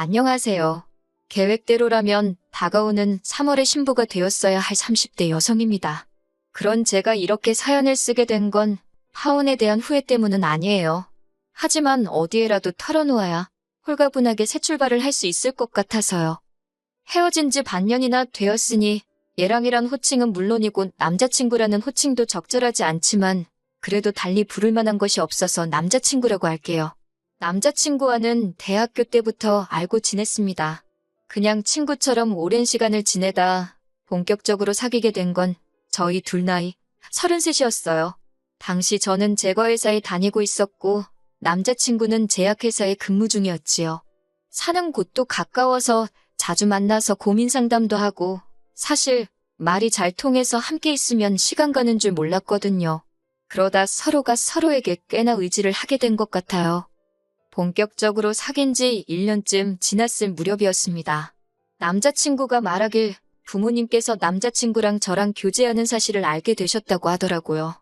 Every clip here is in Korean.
안녕하세요. 계획대로라면 다가오는 3월에 신부가 되었어야 할 30대 여성입니다. 그런 제가 이렇게 사연을 쓰게 된건 하원에 대한 후회 때문은 아니에요. 하지만 어디에라도 털어놓아야 홀가분하게 새 출발을 할 수 있을 것 같아서요. 헤어진 지 반년이나 되었으니 얘랑이란 호칭은 물론이고 남자친구라는 호칭도 적절하지 않지만 그래도 달리 부를 만한 것이 없어서 남자친구라고 할게요. 남자친구와는 대학교 때부터 알고 지냈습니다. 그냥 친구처럼 오랜 시간을 지내다 본격적으로 사귀게 된 건 저희 둘 나이 33이었어요. 당시 저는 제과회사에 다니고 있었고 남자친구는 제약회사에 근무 중이었지요. 사는 곳도 가까워서 자주 만나서 고민 상담도 하고 사실 말이 잘 통해서 함께 있으면 시간 가는 줄 몰랐거든요. 그러다 서로가 서로에게 꽤나 의지를 하게 된 것 같아요. 본격적으로 사귄 지 1년쯤 지났을 무렵이었습니다. 남자친구가 말하길 부모님께서 남자친구랑 저랑 교제하는 사실을 알게 되셨다고 하더라고요.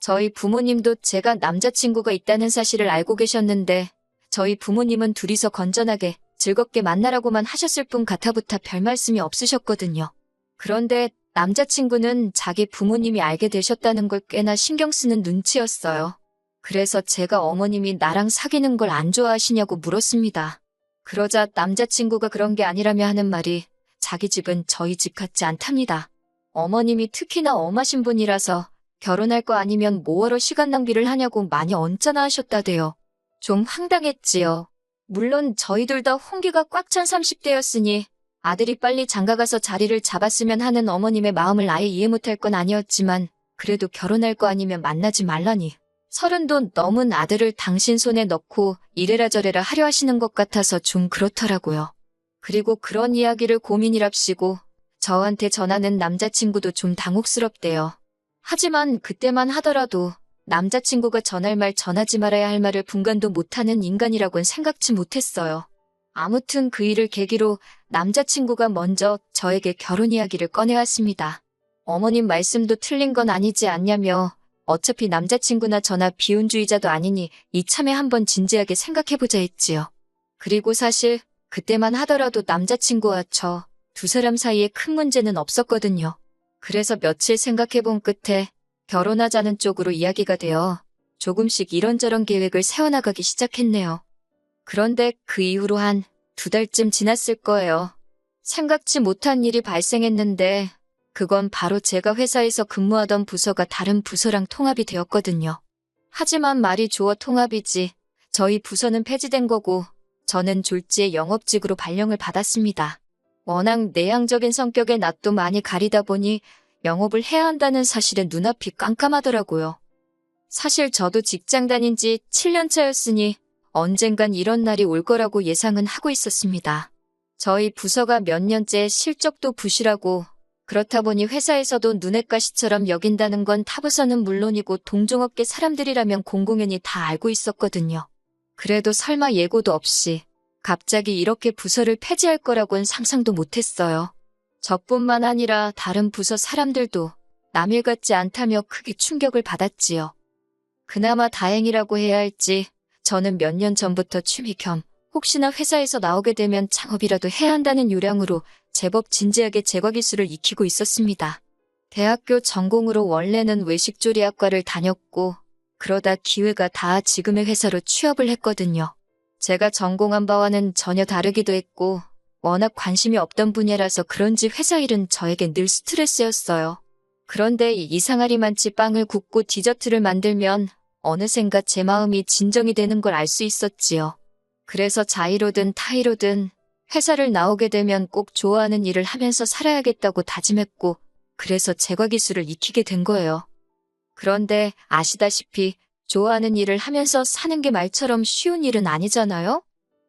저희 부모님도 제가 남자친구가 있다는 사실을 알고 계셨는데 저희 부모님은 둘이서 건전하게 즐겁게 만나라고만 하셨을 뿐 같아부터 별 말씀이 없으셨거든요. 그런데 남자친구는 자기 부모님이 알게 되셨다는 걸 꽤나 신경 쓰는 눈치였어요. 그래서 제가 어머님이 나랑 사귀는 걸 안 좋아하시냐고 물었습니다. 그러자 남자친구가 그런 게 아니라며 하는 말이 자기 집은 저희 집 같지 않답니다. 어머님이 특히나 엄하 신 분이라서 결혼할 거 아니면 뭐하러 시간 낭비를 하냐고 많이 언짢아 하셨다대요. 좀 황당했지요. 물론 저희 둘 다 홍기가 꽉 찬 30대였으니 아들이 빨리 장가가서 자리를 잡았으면 하는 어머님의 마음을 아예 이해 못할 건 아니었지만 그래도 결혼할 거 아니면 만나지 말라니. 서른도 넘은 아들을 당신 손에 넣고 이래라 저래라 하려 하시는 것 같아서 좀 그렇더라고요. 그리고 그런 이야기를 고민이랍시고 저한테 전하는 남자친구도 좀 당혹스럽대요. 하지만 그때만 하더라도 남자친구가 전할 말 전하지 말아야 할 말을 분간도 못하는 인간이라고는 생각지 못했어요. 아무튼 그 일을 계기로 남자친구가 먼저 저에게 결혼 이야기를 꺼내왔습니다. 어머님 말씀도 틀린 건 아니지 않냐며 어차피 남자친구나 저나 비혼주의자도 아니니 이참에 한번 진지하게 생각해보자 했지요. 그리고 사실 그때만 하더라도 남자친구와 저 두 사람 사이에 큰 문제는 없었거든요. 그래서 며칠 생각해본 끝에 결혼하자는 쪽으로 이야기가 되어 조금씩 이런저런 계획을 세워나가기 시작했네요. 그런데 그 이후로 한 두 달쯤 지났을 거예요. 생각지 못한 일이 발생했는데 그건 바로 제가 회사에서 근무하던 부서가 다른 부서랑 통합이 되었거든요. 하지만 말이 좋아 통합이지. 저희 부서는 폐지된 거고 저는 졸지에 영업직으로 발령을 받았습니다. 워낙 내향적인 성격의 낯도 많이 가리다 보니 영업을 해야 한다는 사실에 눈앞이 깜깜하더라고요. 사실 저도 직장 다닌 지 7년 차였으니 언젠간 이런 날이 올 거라고 예상은 하고 있었습니다. 저희 부서가 몇 년째 실적도 부실하고 그렇다 보니 회사에서도 눈엣 가시처럼 여긴다는 건 타부서는 물론이고 동종업계 사람들이라면 공공연히 다 알고 있었거든요. 그래도 설마 예고도 없이 갑자기 이렇게 부서를 폐지할 거라고는 상상도 못했어요. 저뿐만 아니라 다른 부서 사람들도 남일 같지 않다며 크게 충격을 받았지요. 그나마 다행이라고 해야 할지 저는 몇 년 전부터 취미 겸 혹시나 회사에서 나오게 되면 창업이라도 해야 한다는 요량으로 제법 진지하게 제과 기술을 익히고 있었습니다. 대학교 전공으로 원래는 외식조리학과를 다녔고 그러다 기회가 다 지금의 회사로 취업을 했거든요. 제가 전공한 바와는 전혀 다르기도 했고 워낙 관심이 없던 분야라서 그런지 회사 일은 저에게 늘 스트레스였어요. 그런데 이상하리만치 빵을 굽고 디저트를 만들면 어느샌가 제 마음이 진정이 되는 걸 알 수 있었지요. 그래서 자의로든 타의로든 회사를 나오게 되면 꼭 좋아하는 일을 하면서 살아야겠다고 다짐했고 그래서 제과 기술을 익히게 된 거예요. 그런데 아시다시피 좋아하는 일을 하면서 사는 게 말처럼 쉬운 일은 아니잖아요?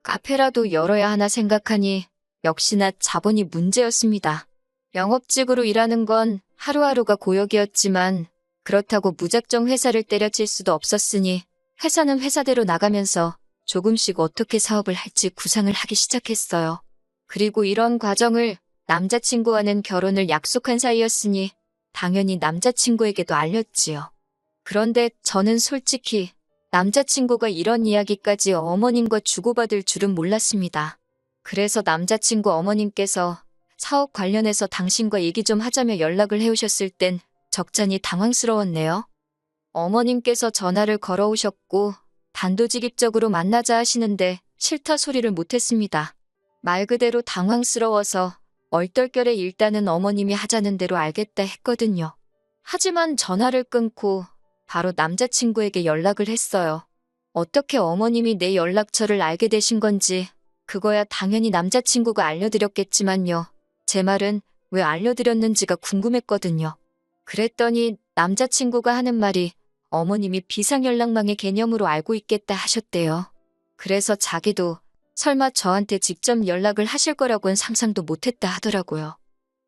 카페라도 열어야 하나 생각하니 역시나 자본이 문제였습니다. 영업직으로 일하는 건 하루하루가 고역이었지만 그렇다고 무작정 회사를 때려칠 수도 없었으니 회사는 회사대로 나가면서 조금씩 어떻게 사업을 할지 구상을 하기 시작했어요. 그리고 이런 과정을 남자친구와는 결혼을 약속한 사이였으니 당연히 남자친구에게도 알렸지요. 그런데 저는 솔직히 남자친구가 이런 이야기까지 어머님과 주고받을 줄은 몰랐습니다. 그래서 남자친구 어머님께서 사업 관련해서 당신과 얘기 좀 하자며 연락을 해오셨을 땐 적잖이 당황스러웠네요. 어머님께서 전화를 걸어오셨고 단도직입적으로 만나자 하시는데 싫다 소리를 못했습니다. 말 그대로 당황스러워서 얼떨결에 일단은 어머님이 하자는 대로 알겠다 했거든요. 하지만 전화를 끊고 바로 남자친구에게 연락을 했어요. 어떻게 어머님이 내 연락처를 알게 되신 건지 그거야 당연히 남자친구가 알려드렸겠지만요. 제 말은 왜 알려드렸는지가 궁금했거든요. 그랬더니 남자친구가 하는 말이 어머님이 비상연락망의 개념으로 알고 있겠다 하셨대요. 그래서 자기도 설마 저한테 직접 연락을 하실 거라고는 상상도 못했다 하더라고요.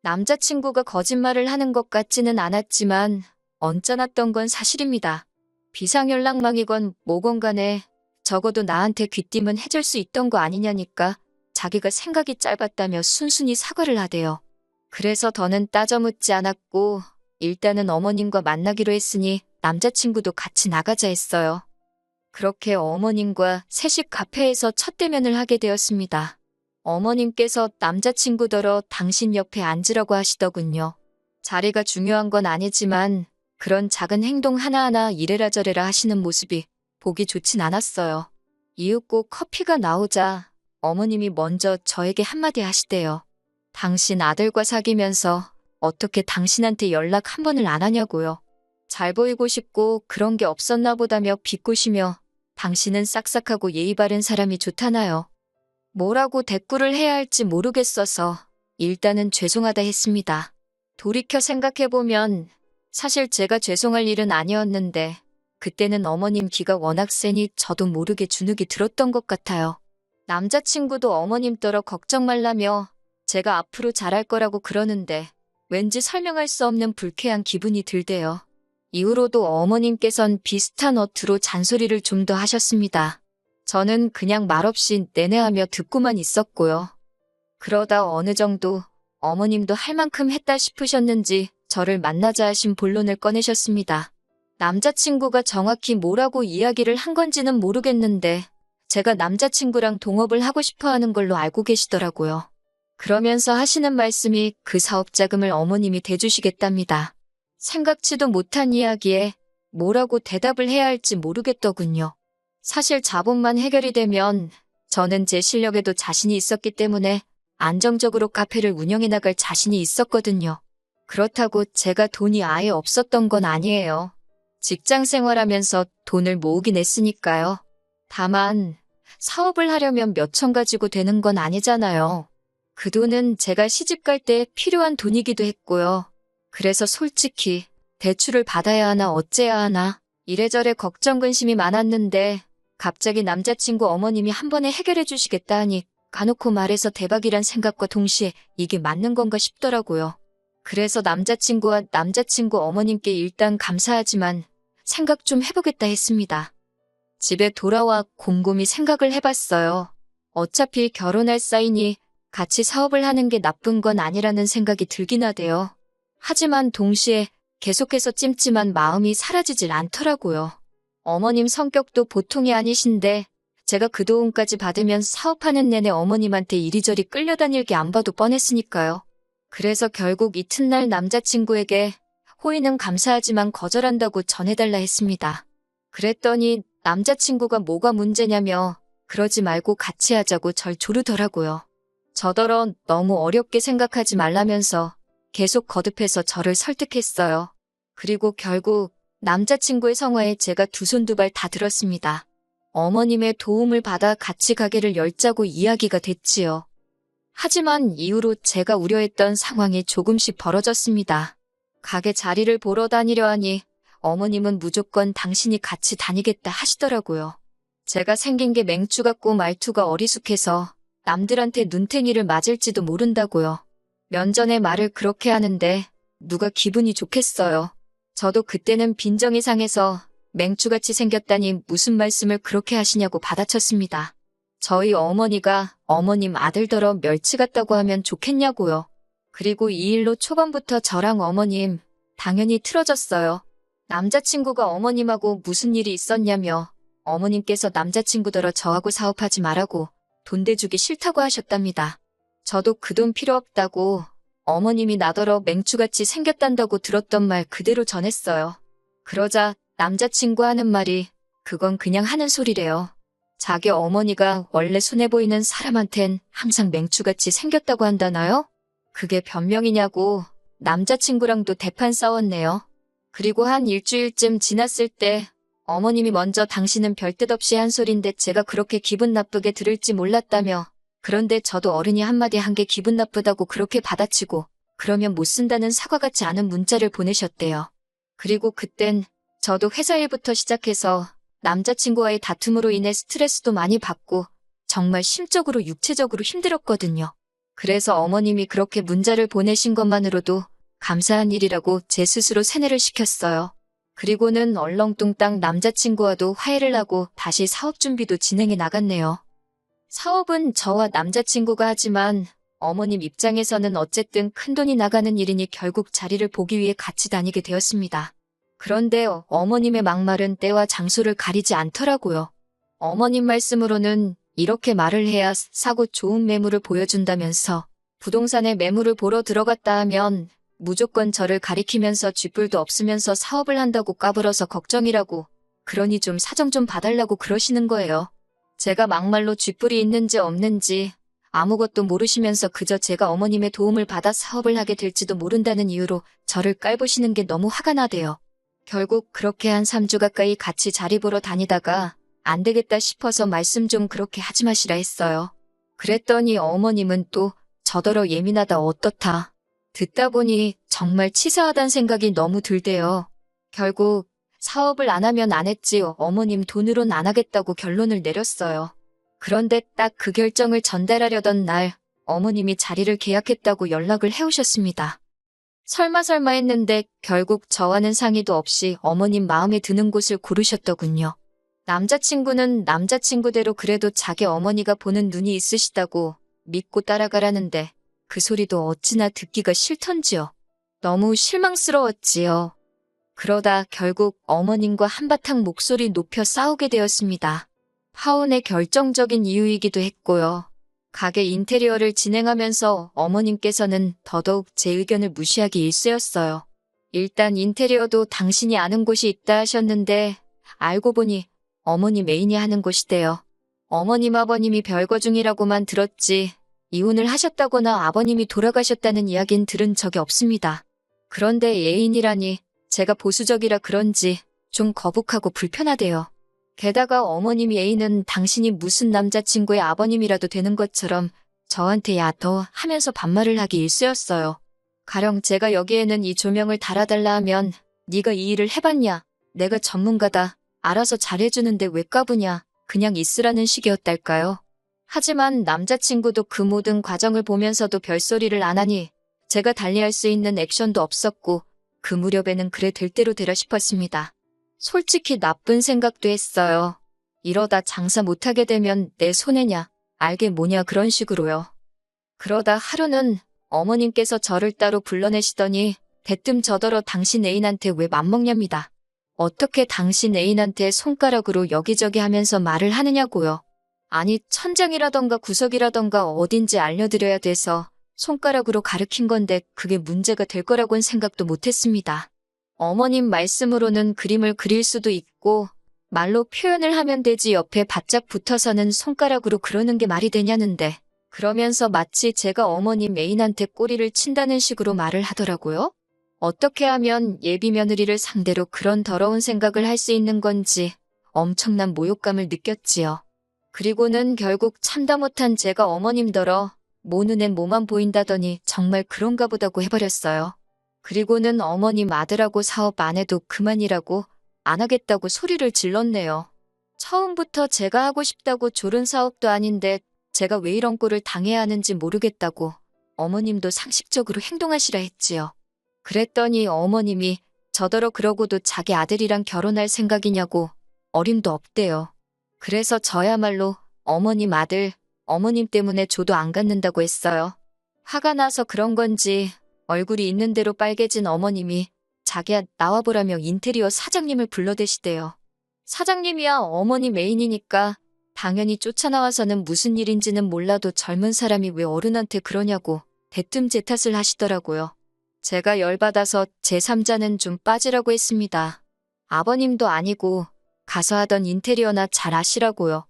남자친구가 거짓말을 하는 것 같지는 않았지만 언짢았던 건 사실입니다. 비상연락망이건 뭐건 간에 적어도 나한테 귀띔은 해줄 수 있던 거 아니냐니까 자기가 생각이 짧았다며 순순히 사과를 하대요. 그래서 더는 따져 묻지 않았고 일단은 어머님과 만나기로 했으니 남자친구도 같이 나가자 했어요. 그렇게 어머님과 세식 카페에서 첫 대면을 하게 되었습니다. 어머님께서 남자친구더러 당신 옆에 앉으라고 하시더군요. 자리가 중요한 건 아니지만 그런 작은 행동 하나하나 이래라 저래라 하시는 모습이 보기 좋진 않았어요. 이윽고 커피가 나오자 어머님이 먼저 저에게 한마디 하시대요. 당신 아들과 사귀면서 어떻게 당신한테 연락 한 번을 안 하냐고요. 잘 보이고 싶고 그런 게 없었나 보다며 비꼬시며 당신은 싹싹하고 예의 바른 사람이 좋다나요. 뭐라고 대꾸를 해야 할지 모르겠어서 일단은 죄송하다 했습니다. 돌이켜 생각해보면 사실 제가 죄송할 일은 아니었는데 그때는 어머님 기가 워낙 세니 저도 모르게 주눅이 들었던 것 같아요. 남자친구도 어머님 떨어 걱정 말라며 제가 앞으로 잘할 거라고 그러는데 왠지 설명할 수 없는 불쾌한 기분이 들대요. 이후로도 어머님께선 비슷한 어투로 잔소리를 좀 더 하셨습니다. 저는 그냥 말없이 내내하며 듣고만 있었고요. 그러다 어느 정도 어머님도 할 만큼 했다 싶으셨는지 저를 만나자 하신 본론을 꺼내셨습니다. 남자친구가 정확히 뭐라고 이야기를 한 건지는 모르겠는데 제가 남자친구랑 동업을 하고 싶어 하는 걸로 알고 계시더라고요. 그러면서 하시는 말씀이 그 사업 자금을 어머님이 대주시겠답니다. 생각지도 못한 이야기에 뭐라고 대답을 해야 할지 모르겠더군요. 사실 자본만 해결이 되면 저는 제 실력에도 자신이 있었기 때문에 안정적으로 카페를 운영해 나갈 자신이 있었거든요. 그렇다고 제가 돈이 아예 없었던 건 아니에요. 직장 생활하면서 돈을 모으긴 했으니까요. 다만 사업을 하려면 몇 천 가지고 되는 건 아니잖아요. 그 돈은 제가 시집 갈 때 필요한 돈이기도 했고요. 그래서 솔직히 대출을 받아야 하나 어째야 하나 이래저래 걱정 근심이 많았는데 갑자기 남자친구 어머님이 한 번에 해결해 주시겠다 하니 까놓고 말해서 대박이란 생각과 동시에 이게 맞는 건가 싶더라고요. 그래서 남자친구와 남자친구 어머님께 일단 감사하지만 생각 좀 해보겠다 했습니다. 집에 돌아와 곰곰이 생각을 해봤어요. 어차피 결혼할 사이니 같이 사업을 하는 게 나쁜 건 아니라는 생각이 들긴 하대요. 하지만 동시에 계속해서 찜찜한 마음이 사라지질 않더라고요. 어머님 성격도 보통이 아니신데 제가 그 도움까지 받으면 사업하는 내내 어머님한테 이리저리 끌려다닐 게 안 봐도 뻔했으니까요. 그래서 결국 이튿날 남자친구에게 호의는 감사하지만 거절한다고 전해달라 했습니다. 그랬더니 남자친구가 뭐가 문제냐며 그러지 말고 같이 하자고 절 조르더라고요. 저더러 너무 어렵게 생각하지 말라면서 계속 거듭해서 저를 설득했어요. 그리고 결국 남자친구의 성화에 제가 두 손 두 발 다 들었습니다. 어머님의 도움을 받아 같이 가게를 열자고 이야기가 됐지요. 하지만 이후로 제가 우려했던 상황이 조금씩 벌어졌습니다. 가게 자리를 보러 다니려 하니 어머님은 무조건 당신이 같이 다니겠다 하시더라고요. 제가 생긴 게 맹추 같고 말투가 어리숙해서 남들한테 눈탱이를 맞을지도 모른다고요. 면전에 말을 그렇게 하는데 누가 기분이 좋겠어요. 저도 그때는 빈정이 상해서 맹추같이 생겼다니 무슨 말씀을 그렇게 하시냐고 받아쳤습니다. 저희 어머니가 어머님 아들더러 멸치 같다고 하면 좋겠냐고요. 그리고 이 일로 초반부터 저랑 어머님 당연히 틀어졌어요. 남자친구가 어머님하고 무슨 일이 있었냐며 어머님께서 남자친구더러 저하고 사업하지 말라고 돈 대주기 싫다고 하셨답니다. 저도 그 돈 필요 없다고 어머님이 나더러 맹추같이 생겼단다고 들었던 말 그대로 전했어요. 그러자 남자친구 하는 말이 그건 그냥 하는 소리래요. 자기 어머니가 원래 손해 보이는 사람한텐 항상 맹추같이 생겼다고 한다나요? 그게 변명이냐고 남자친구랑도 대판 싸웠네요. 그리고 한 일주일쯤 지났을 때 어머님이 먼저 당신은 별뜻 없이 한 소린데 제가 그렇게 기분 나쁘게 들을지 몰랐다며 그런데 저도 어른이 한마디 한 게 기분 나쁘다고 그렇게 받아치고 그러면 못 쓴다는 사과 같지 않은 문자를 보내셨대요. 그리고 그땐 저도 회사 일부터 시작해서 남자친구와의 다툼으로 인해 스트레스도 많이 받고 정말 심적으로 육체적으로 힘들었거든요. 그래서 어머님이 그렇게 문자를 보내신 것만으로도 감사한 일이라고 제 스스로 세뇌를 시켰어요. 그리고는 얼렁뚱땅 남자친구와도 화해를 하고 다시 사업 준비도 진행해 나갔네요. 사업은 저와 남자친구가 하지만 어머님 입장에서는 어쨌든 큰돈이 나가는 일이니 결국 자리를 보기 위해 같이 다니게 되었습니다. 그런데 어머님의 막말은 때와 장소를 가리지 않더라고요. 어머님 말씀으로는 이렇게 말을 해야 사고 좋은 매물을 보여준다면서 부동산에 매물을 보러 들어갔다 하면 무조건 저를 가리키면서 쥐뿔도 없으면서 사업을 한다고 까불어서 걱정이라고 그러니 좀 사정 좀 봐달라고 그러시는 거예요. 제가 막말로 쥐뿔이 있는지 없는지 아무것도 모르시면서 그저 제가 어머님의 도움을 받아 사업을 하게 될지도 모른다는 이유로 저를 깔보시는 게 너무 화가 나대요. 결국 그렇게 한 3주 가까이 같이 자리 보러 다니다가 안 되겠다 싶어서 말씀 좀 그렇게 하지 마시라 했어요. 그랬더니 어머님은 또 저더러 예민하다 어떻다. 듣다 보니 정말 치사하단 생각이 너무 들대요. 결국 사업을 안 하면 안 했지 어머님 돈으론 안 하겠다고 결론을 내렸어요. 그런데 딱 그 결정을 전달하려던 날 어머님이 자리를 계약했다고 연락을 해오셨습니다. 설마 설마 했는데 결국 저와는 상의도 없이 어머님 마음에 드는 곳을 고르셨더군요. 남자친구는 남자친구대로 그래도 자기 어머니가 보는 눈이 있으시다고 믿고 따라가라는데 그 소리도 어찌나 듣기가 싫던지요. 너무 실망스러웠지요. 그러다 결국 어머님과 한바탕 목소리 높여 싸우게 되었습니다. 파혼의 결정적인 이유이기도 했고요. 가게 인테리어를 진행하면서 어머님께서는 더더욱 제 의견을 무시하기 일쑤였어요. 일단 인테리어도 당신이 아는 곳이 있다 하셨는데 알고 보니 어머니 메인이 하는 곳이대요. 어머님 아버님이 별거 중이라고만 들었지 이혼을 하셨다거나 아버님이 돌아가셨다는 이야기는 들은 적이 없습니다. 그런데 예인이라니 제가 보수적이라 그런지 좀 거북하고 불편하대요. 게다가 어머님 예인은 당신이 무슨 남자친구의 아버님이라도 되는 것처럼 저한테 야 더 하면서 반말을 하기 일쑤였어요. 가령 제가 여기에는 이 조명을 달아달라 하면 네가 이 일을 해봤냐? 내가 전문가다. 알아서 잘해주는데 왜 까부냐? 그냥 있으라는 식이었달까요? 하지만 남자친구도 그 모든 과정을 보면서도 별소리를 안 하니 제가 달리할 수 있는 액션도 없었고 그 무렵에는 그래 될 대로 되려 싶었습니다. 솔직히 나쁜 생각도 했어요. 이러다 장사 못하게 되면 내 손해냐, 알게 뭐냐 그런 식으로요. 그러다 하루는 어머님께서 저를 따로 불러내시더니 대뜸 저더러 당신 애인한테 왜 맘먹냐입니다. 어떻게 당신 애인한테 손가락으로 여기저기 하면서 말을 하느냐고요. 아니 천장이라던가 구석이라던가 어딘지 알려드려야 돼서 손가락으로 가르친 건데 그게 문제가 될 거라고는 생각도 못했습니다. 어머님 말씀으로는 그림을 그릴 수도 있고 말로 표현을 하면 되지 옆에 바짝 붙어서는 손가락으로 그러는 게 말이 되냐는데 그러면서 마치 제가 어머님 애인한테 꼬리를 친다는 식으로 말을 하더라고요. 어떻게 하면 예비 며느리를 상대로 그런 더러운 생각을 할 수 있는 건지 엄청난 모욕감을 느꼈지요. 그리고는 결국 참다 못한 제가 어머님더러 모 눈엔 뭐만 보인다더니 정말 그런가 보다고 해버렸어요. 그리고는 어머님 아들하고 사업 안 해도 그만이라고 안 하겠다고 소리를 질렀네요. 처음부터 제가 하고 싶다고 조른 사업도 아닌데 제가 왜 이런 꼴을 당해야 하는지 모르겠다고 어머님도 상식적으로 행동하시라 했지요. 그랬더니 어머님이 저더러 그러고도 자기 아들이랑 결혼할 생각이냐고 어림도 없대요. 그래서 저야말로 어머님 아들, 어머님 때문에 조도 안 갖는다고 했어요. 화가 나서 그런 건지 얼굴이 있는 대로 빨개진 어머님이 자기야 나와보라며 인테리어 사장님을 불러대시대요. 사장님이야 어머니 메인이니까 당연히 쫓아나와서는 무슨 일인지는 몰라도 젊은 사람이 왜 어른한테 그러냐고 대뜸 제 탓을 하시더라고요. 제가 열받아서 제3자는 좀 빠지라고 했습니다. 아버님도 아니고 가서 하던 인테리어나 잘 아시라고요.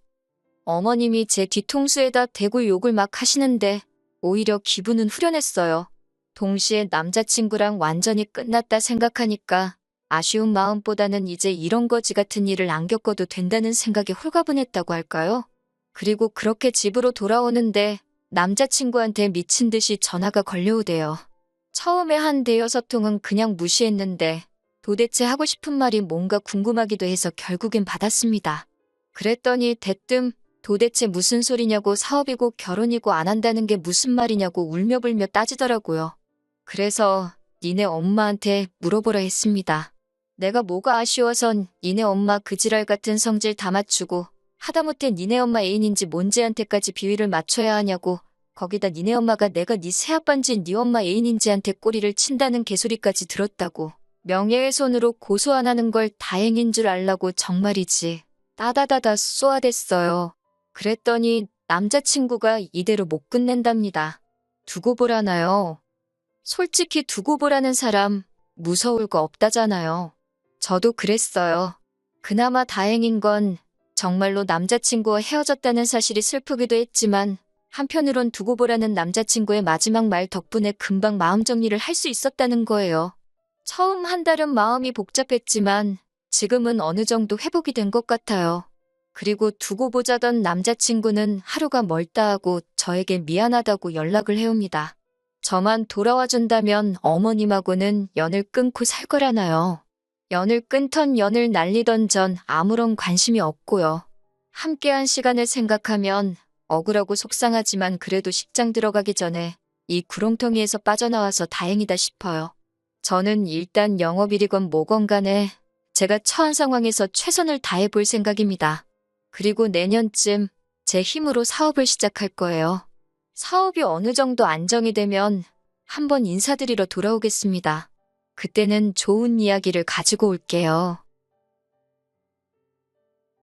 어머님이 제 뒤통수에다 대고 욕을 막 하시는데 오히려 기분은 후련했어요. 동시에 남자친구랑 완전히 끝났다 생각하니까 아쉬운 마음보다는 이제 이런 거지 같은 일을 안 겪어도 된다는 생각에 홀가분했다고 할까요? 그리고 그렇게 집으로 돌아오는데 남자친구한테 미친 듯이 전화가 걸려오대요. 처음에 한 대여섯 통은 그냥 무시했는데 도대체 하고 싶은 말이 뭔가 궁금하기도 해서 결국엔 받았습니다. 그랬더니 대뜸 도대체 무슨 소리냐고 사업이고 결혼이고 안 한다는 게 무슨 말이냐고 울며불며 따지더라고요. 그래서 니네 엄마한테 물어보라 했습니다. 내가 뭐가 아쉬워선 니네 엄마 그 지랄 같은 성질 다 맞추고 하다못해 니네 엄마 애인인지 뭔지한테까지 비위를 맞춰야 하냐고 거기다 니네 엄마가 내가 니 새아빠인지 니 엄마 애인인지한테 꼬리를 친다는 개소리까지 들었다고 명예훼손으로 고소 안 하는 걸 다행인 줄 알라고 정말이지 따다다다 쏘아댔어요. 그랬더니 남자친구가 이대로 못 끝낸답니다. 두고 보라나요? 솔직히 두고 보라는 사람 무서울 거 없다잖아요. 저도 그랬어요. 그나마 다행인 건 정말로 남자친구와 헤어졌다는 사실이 슬프기도 했지만 한편으론 두고 보라는 남자친구의 마지막 말 덕분에 금방 마음 정리를 할 수 있었다는 거예요. 처음 한 달은 마음이 복잡했지만 지금은 어느 정도 회복이 된 것 같아요. 그리고 두고 보자던 남자친구는 하루가 멀다 하고 저에게 미안하다고 연락을 해옵니다. 저만 돌아와 준다면 어머님하고는 연을 끊고 살 거라나요. 연을 끊던 연을 날리던 전 아무런 관심이 없고요. 함께한 시간을 생각하면 억울하고 속상하지만 그래도 식장 들어가기 전에 이 구렁텅이에서 빠져나와서 다행이다 싶어요. 저는 일단 영업일이건 뭐건 간에 제가 처한 상황에서 최선을 다해 볼 생각입니다. 그리고 내년쯤 제 힘으로 사업을 시작할 거예요. 사업이 어느 정도 안정이 되면 한번 인사드리러 돌아오겠습니다. 그때는 좋은 이야기를 가지고 올게요.